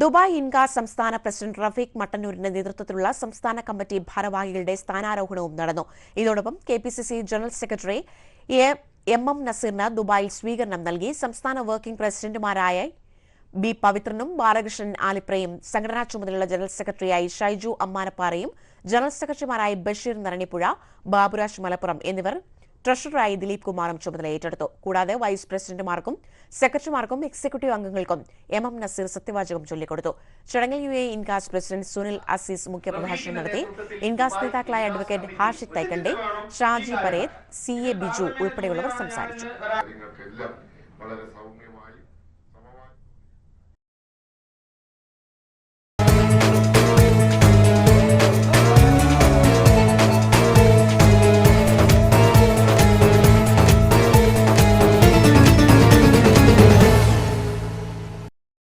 Dubai ഇൻക സംസ്ഥാന president Rafeeq മട്ടന്നൂരിന്റെ നേതൃത്വത്തിലുള്ള സംസ്ഥാന കമ്മിറ്റി ഭാരവാഹികളുടെ സ്ഥാനാരോഹണവും നടന്നു. ഇതോടൊപ്പം K P C C general secretary A M നസീറിന് ദുബായിൽ സ്വീകരണം നൽകി. സംസ്ഥാന വർക്കിംഗ് പ്രസിഡന്റുമാരായ ബി പവിത്രനും ബാലകൃഷ്ണൻ ആലിപ്രയും സംഘടനാ ചുമതലയുള്ള ജനറൽ സെക്രട്ടറിയായി ഷൈജു അമ്മാനപ്പാറയും ജനറൽ സെക്രട്ടറിമാരായ ബഷീർ നരണിപ്പുഴ ബാബുരാജ് മലപ്പുറം എന്നിവർ ട്രഷററായി ദിലീപ് കുമാറും ചുമതല ഏറ്റെടുത്തു. കൂടാതെ വൈസ് പ്രസിഡന്റുമാർക്കും സെക്രട്ടറിമാർക്കും എക്സിക്യൂട്ടീവ് അംഗങ്ങൾക്കും എം എം നസീർ സത്യവാചകം ചൊല്ലിക്കൊടുത്തു. ചടങ്ങിൽ U A Incas president Sunil Azeez മുഖ്യപ്രഭാഷണം നടത്തി. ഇൻകാസ് നേതാക്കളായ advocate Hashid Thaikkande Shaji Pareth C A Biju ഉൾപ്പെടെയുള്ളവർ സംസാരിച്ചു. വളരെ സൗമ്യമായി